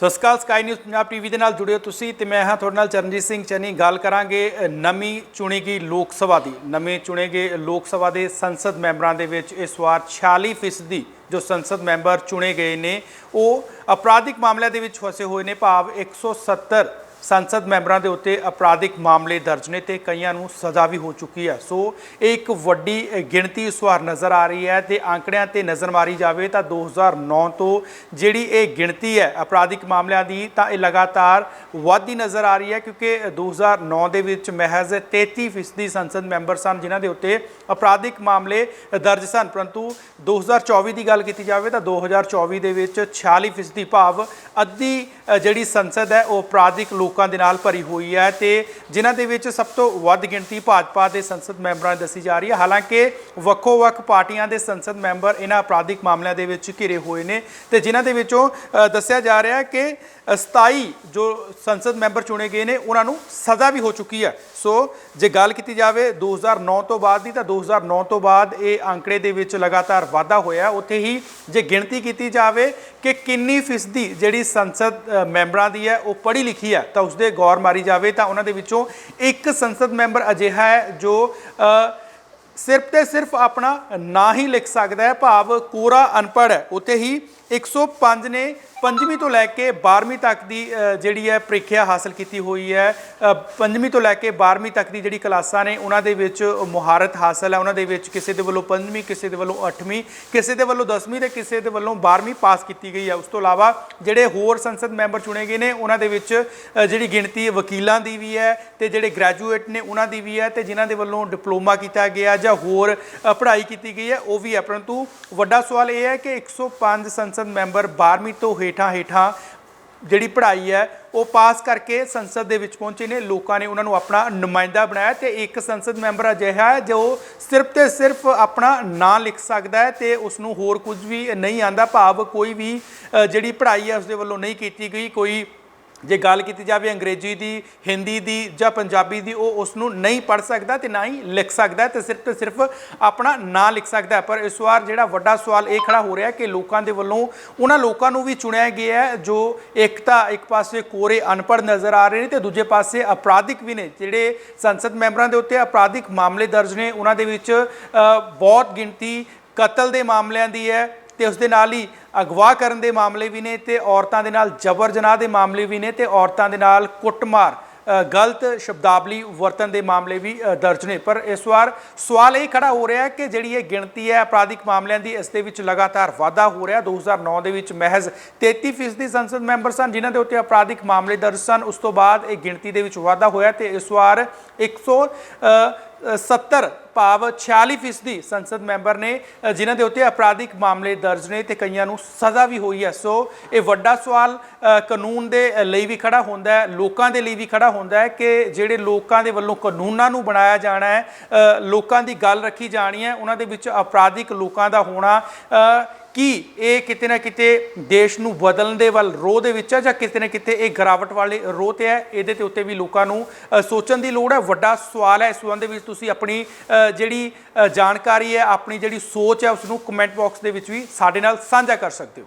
ਸਤਿ ਸ਼੍ਰੀ ਅਕਾਲ ਸਕਾਈ ਨਿਊਜ਼ ਪੰਜਾਬ ਟੀਵੀ ਦੇ ਨਾਲ ਜੁੜੇ ਹੋ ਤੁਸੀਂ ਤੇ ਮੈਂ ਹਾਂ ਤੁਹਾਡੇ ਨਾਲ ਚਰਨਜੀਤ ਸਿੰਘ ਚੰਨੀ। ਗੱਲ ਕਰਾਂਗੇ ਨਵੀਂ ਚੁਣੀ ਗਈ ਲੋਕ ਸਭਾ ਦੀ। ਨਵੇਂ ਚੁਣੇ ਗਏ ਲੋਕ ਸਭਾ ਦੇ ਸੰਸਦ ਮੈਂਬਰਾਂ ਦੇ ਵਿੱਚ ਇਸ ਵਾਰ 46% ਜੋ ਸੰਸਦ ਮੈਂਬਰ ਚੁਣੇ ਗਏ ਨੇ, ਉਹ ਅਪਰਾਧਿਕ ਮਾਮਲਿਆਂ ਦੇ ਵਿੱਚ ਫਸੇ ਹੋਏ ਨੇ। ਭਾਵ 170 ਸੰਸਦ ਮੈਂਬਰਾਂ ਦੇ ਉੱਤੇ ਅਪਰਾਧਿਕ ਮਾਮਲੇ ਦਰਜ ਨੇ ਤੇ ਕਈਆਂ ਨੂੰ ਸਜ਼ਾ ਵੀ ਹੋ ਚੁੱਕੀ ਹੈ। ਸੋ, ਇਹ ਇੱਕ ਵੱਡੀ ਗਿਣਤੀ ਇਸ ਵਾਰ ਨਜ਼ਰ ਆ ਰਹੀ ਹੈ ਤੇ ਅੰਕੜਿਆਂ ਤੇ ਨਜ਼ਰ ਮਾਰੀ ਜਾਵੇ ਤਾਂ 2009 ਤੋਂ ਜਿਹੜੀ ਇਹ ਗਿਣਤੀ ਹੈ ਅਪਰਾਧਿਕ ਮਾਮਲਿਆਂ ਦੀ ਤਾਂ ਇਹ ਲਗਾਤਾਰ ਵਧਦੀ ਨਜ਼ਰ ਆ ਰਹੀ ਹੈ ਕਿਉਂਕਿ 2009 ਦੇ ਵਿੱਚ ਮਹਿਜ਼ 33% ਸੰਸਦ ਮੈਂਬਰ ਸਨ ਜਿਨ੍ਹਾਂ ਦੇ ਉੱਤੇ ਅਪਰਾਧਿਕ ਮਾਮਲੇ ਦਰਜ ਸਨ। ਪਰੰਤੂ 2024 ਦੀ ਗੱਲ ਕੀਤੀ ਜਾਵੇ ਤਾਂ 2024 ਦੇ ਵਿੱਚ 46% ਭਾਵ ਅੱਧੀ ਜਿਹੜੀ ਸੰਸਦ ਹੈ ਉਹ ਅਪਰਾਧਿਕ ਲੋਕ ਲੋਕਾਂ ਦੇ ਨਾਲ ਭਰੀ ਹੋਈ ਹੈ ਤੇ ਜਿਨ੍ਹਾਂ ਦੇ ਵਿੱਚ ਸਭ ਤੋਂ ਵੱਧ ਗਿਣਤੀ ਭਾਜਪਾ ਦੇ ਸੰਸਦ ਮੈਂਬਰਾਂ ਦੀ ਦੱਸੀ ਜਾ ਰਹੀ ਹੈ। ਹਾਲਾਂਕਿ ਵੱਖੋ-ਵੱਖ ਪਾਰਟੀਆਂ ਦੇ ਸੰਸਦ ਮੈਂਬਰ ਇਹਨਾਂ ਅਪਰਾਧਿਕ ਮਾਮਲਿਆਂ ਦੇ ਵਿੱਚ ਘਿਰੇ ਹੋਏ ਨੇ ਤੇ ਜਿਨ੍ਹਾਂ ਦੇ ਵਿੱਚੋਂ ਦੱਸਿਆ ਜਾ ਰਿਹਾ ਹੈ ਕਿ 27 ਜੋ ਸੰਸਦ ਮੈਂਬਰ ਚੁਣੇ ਗਏ ਨੇ, ਉਹਨਾਂ ਨੂੰ ਸਜ਼ਾ ਵੀ ਹੋ ਚੁੱਕੀ ਹੈ। ਸੋ ਜੇ ਗੱਲ ਕੀਤੀ ਜਾਵੇ 2009 ਤੋਂ ਬਾਅਦ ਦੀ, ਤਾਂ 2009 ਤੋਂ ਬਾਅਦ ਇਹ ਅੰਕੜੇ ਦੇ ਵਿੱਚ ਲਗਾਤਾਰ ਵਾਧਾ ਹੋਇਆ ਉੱਥੇ ਹੀ ਜੇ ਗਿਣਤੀ ਕੀਤੀ ਜਾਵੇ ਕਿ ਕਿੰਨੀ ਫੀਸਦੀ ਜਿਹੜੀ ਸੰਸਦ ਮੈਂਬਰਾਂ ਦੀ ਹੈ, ਉਹ ਪੜ੍ਹੀ ਲਿਖੀ ਹੈ, ਤਾਂ ਉਸਦੇ ਗੌਰ ਮਾਰੀ ਜਾਵੇ ਤਾਂ ਉਹਨਾਂ ਦੇ ਵਿੱਚੋਂ ਇੱਕ ਸੰਸਦ ਮੈਂਬਰ ਅਜਿਹਾ ਹੈ ਜੋ ਅ, ਸਿਰਫ ਤੇ ਸਿਰਫ ਆਪਣਾ ਨਾਂ ਹੀ ਲਿਖ ਸਕਦਾ ਹੈ ਭਾਵ ਕੋਰਾ ਅਨਪੜ੍ਹ ਹੈ। ਉੱਥੇ ਹੀ 105 ਨੇ ਪੰਜਵੀਂ ਤੋਂ ਲੈ ਕੇ 12ਵੀਂ ਤੱਕ ਦੀ ਜਿਹੜੀ ਹੈ ਪ੍ਰੀਖਿਆ ਹਾਸਲ ਕੀਤੀ ਹੋਈ ਹੈ। ਅ, ਪੰਜਵੀਂ ਤੋਂ ਲੈ ਕੇ 12ਵੀਂ ਤੱਕ ਦੀ ਜਿਹੜੀ ਕਲਾਸਾਂ ਨੇ ਉਹਨਾਂ ਦੇ ਵਿੱਚ ਮੁਹਾਰਤ ਹਾਸਲ ਹੈ। ਉਹਨਾਂ ਦੇ ਵਿੱਚ ਕਿਸੇ ਦੇ ਵੱਲੋਂ ਪੰਜਵੀਂ ਕਿਸੇ ਦੇ ਵੱਲੋਂ 8ਵੀਂ ਕਿਸੇ ਦੇ ਵੱਲੋਂ 10ਵੀਂ ਤੇ ਕਿਸੇ ਦੇ ਵੱਲੋਂ 12ਵੀਂ ਪਾਸ ਕੀਤੀ ਗਈ ਹੈ। ਉਸ ਤੋਂ ਇਲਾਵਾ ਜਿਹੜੇ ਹੋਰ ਸੰਸਦ ਮੈਂਬਰ ਚੁਣੇ ਗਏ ਨੇ ਉਹਨਾਂ ਦੇ ਵਿੱਚ ਜਿਹੜੀ ਗਿਣਤੀ ਵਕੀਲਾਂ ਦੀ ਵੀ ਹੈ ਤੇ ਜਿਹੜੇ ਗ੍ਰੈਜੂਏਟ ਨੇ ਉਹਨਾਂ ਦੀ ਵੀ ਹੈ ਤੇ ਜਿਨ੍ਹਾਂ ਦੇ ਵੱਲੋਂ ਡਿਪਲੋਮਾ ਕੀਤਾ ਗਿਆ ਜਾਂ ਹੋਰ ਪੜ੍ਹਾਈ ਕੀਤੀ ਗਈ ਹੈ ਉਹ ਵੀ ਹੈ। ਪਰੰਤੂ ਵੱਡਾ ਸਵਾਲ ਇਹ ਹੈ ਕਿ 105 ਸੰਸਦ ਸੰਸਦ ਮੈਂਬਰ 12ਵੀਂ ਤੋਂ ਹੇਠਾਂ ਹੇਠਾਂ ਜਿਹੜੀ ਪੜ੍ਹਾਈ ਹੈ, ਉਹ ਪਾਸ ਕਰਕੇ ਸੰਸਦ ਦੇ ਵਿੱਚ ਪਹੁੰਚੇ ਨੇ। ਲੋਕਾਂ ਨੇ ਉਹਨਾਂ ਨੂੰ ਆਪਣਾ ਨੁਮਾਇੰਦਾ ਬਣਾਇਆ ਤੇ ਇੱਕ ਸੰਸਦ ਮੈਂਬਰ ਅਜਿਹਾ ਹੈ ਜੋ ਸਿਰਫ ਤੇ ਸਿਰਫ ਆਪਣਾ ਨਾਂ ਲਿਖ ਸਕਦਾ ਹੈ ਤੇ ਉਸ ਨੂੰ ਹੋਰ ਕੁਝ ਵੀ ਨਹੀਂ ਆਂਦਾ। ਭਾਵ ਕੋਈ ਵੀ ਜਿਹੜੀ ਪੜ੍ਹਾਈ ਹੈ ਉਸ ਦੇ ਵੱਲੋਂ ਨਹੀਂ ਕੀਤੀ ਗਈ। ਕੋਈ ਜੇ ਗੱਲ ਕੀਤੀ ਜਾਵੇ ਅੰਗਰੇਜ਼ੀ ਦੀ, ਹਿੰਦੀ ਦੀ ਜਾਂ ਪੰਜਾਬੀ ਦੀ, ਉਹ ਉਸ ਨੂੰ ਨਹੀਂ ਪੜ੍ਹ ਸਕਦਾ ਤੇ ਨਾ ਹੀ ਲਿਖ ਸਕਦਾ ਤੇ ਸਿਰਫ ਤੇ ਸਿਰਫ ਆਪਣਾ ਨਾਂ ਲਿਖ ਸਕਦਾ ਪਰ ਇਸ ਵਾਰ ਜਿਹੜਾ ਵੱਡਾ ਸਵਾਲ ਇਹ ਖੜਾ ਹੋ ਰਿਹਾ ਕਿ ਲੋਕਾਂ ਦੇ ਵੱਲੋਂ ਉਹਨਾਂ ਲੋਕਾਂ ਨੂੰ ਵੀ ਚੁਣਿਆ ਗਿਆ ਹੈ ਜੋ ਇੱਕ ਤਾਂ ਇੱਕ ਪਾਸੇ ਕੋਰੇ ਅਨਪੜ੍ਹ ਨਜ਼ਰ ਆ ਰਹੇ ਨੇ ਤੇ ਦੂਜੇ ਪਾਸੇ ਅਪਰਾਧਿਕ ਵੀ ਨੇ, ਜਿਹੜੇ ਸੰਸਦ ਮੈਂਬਰਾਂ ਦੇ ਉੱਤੇ ਅਪਰਾਧਿਕ ਮਾਮਲੇ ਦਰਜ ਨੇ, ਉਹਨਾਂ ਦੇ ਵਿੱਚ ਬਹੁਤ ਗਿਣਤੀ ਕਤਲ ਦੇ ਮਾਮਲਿਆਂ ਦੀ ਹੈ ਤੇ ਉਸ ਦੇ ਨਾਲ ਹੀ ਅਗਵਾ ਕਰਨ ਦੇ ਮਾਮਲੇ ਵੀ ਨੇ ਤੇ ਔਰਤਾਂ ਦੇ ਨਾਲ ਜਬਰ ਜਨਾਹ ਦੇ ਮਾਮਲੇ ਵੀ ਨੇ ਤੇ ਔਰਤਾਂ ਦੇ ਨਾਲ ਕੁੱਟਮਾਰ ਗਲਤ ਸ਼ਬਦਾਵਲੀ ਵਰਤਨ ਦੇ ਮਾਮਲੇ ਵੀ ਦਰਜ ਨੇ। ਪਰ ਇਸ ਵਾਰ ਸਵਾਲ ਇਹ ਖੜਾ ਹੋ ਰਿਹਾ ਹੈ ਕਿ ਜਿਹੜੀ ਇਹ ਗਿਣਤੀ ਹੈ ਅਪਰਾਧਿਕ ਮਾਮਲਿਆਂ ਦੀ ਇਸ ਦੇ ਵਿੱਚ ਲਗਾਤਾਰ ਵਾਧਾ ਹੋ ਰਿਹਾ। 2009 ਦੇ ਵਿੱਚ ਮਹਿਜ਼ 33% ਦੀ ਸੰਸਦ ਮੈਂਬਰ ਸਨ ਜਿਨ੍ਹਾਂ ਦੇ ਉੱਤੇ ਅਪਰਾਧਿਕ ਮਾਮਲੇ ਦਰਜ ਸਨ। ਉਸ ਤੋਂ ਬਾਅਦ ਇਹ ਗਿਣਤੀ ਦੇ ਵਿੱਚ ਵਾਧਾ ਹੋਇਆ ਤੇ ਇਸ ਵਾਰ 100 ਅ, 70 ਭਾਵ 46% ਸੰਸਦ ਮੈਂਬਰ ਨੇ ਜਿਨ੍ਹਾਂ ਦੇ ਉੱਤੇ ਅਪਰਾਧਿਕ ਮਾਮਲੇ ਦਰਜ ਨੇ ਤੇ ਕਈਆਂ ਨੂੰ ਸਜ਼ਾ ਵੀ ਹੋਈ ਹੈ। ਸੋ ਇਹ ਵੱਡਾ ਸਵਾਲ ਕਾਨੂੰਨ ਦੇ ਲਈ ਵੀ ਖੜਾ ਹੁੰਦਾ ਹੈ, ਲੋਕਾਂ ਦੇ ਲਈ ਵੀ ਖੜਾ ਹੁੰਦਾ ਹੈ ਕਿ ਜਿਹੜੇ ਲੋਕਾਂ ਦੇ ਵੱਲੋਂ ਕਾਨੂੰਨਾਂ ਨੂੰ ਬਣਾਇਆ ਜਾਣਾ ਹੈ ਲੋਕਾਂ ਦੀ ਗੱਲ ਰੱਖੀ ਜਾਣੀ ਹੈ, ਉਹਨਾਂ ਦੇ ਵਿੱਚ ਅਪਰਾਧਿਕ ਲੋਕਾਂ ਦਾ ਹੋਣਾ ਕੀ ਇਹ ਕਿਤੇ ਨਾ ਕਿਤੇ ਦੇਸ਼ ਨੂੰ ਬਦਲਣ ਦੇ ਵੱਲ ਰੋਹ ਦੇ ਵਿੱਚ ਹੈ ਜਾਂ ਕਿਤੇ ਨਾ ਕਿਤੇ ਇਹ ਗਿਰਾਵਟ ਵਾਲੇ ਰੋਹ ਤੇ ਹੈ? ਇਹਦੇ ਤੇ ਉੱਤੇ ਵੀ ਲੋਕਾਂ ਨੂੰ ਸੋਚਣ ਦੀ ਲੋੜ ਹੈ? ਵੱਡਾ ਸਵਾਲ ਹੈ ਇਸ ਸੰਬੰਧ ਵਿੱਚ ਤੁਸੀਂ ਆਪਣੀ ਜਿਹੜੀ ਜਾਣਕਾਰੀ ਹੈ, ਆਪਣੀ ਜਿਹੜੀ ਸੋਚ ਹੈ ਉਸ ਨੂੰ ਕਮੈਂਟ ਬਾਕਸ ਦੇ ਵਿੱਚ ਵੀ ਸਾਡੇ ਨਾਲ ਸਾਂਝਾ ਕਰ ਸਕਦੇ ਹੋ।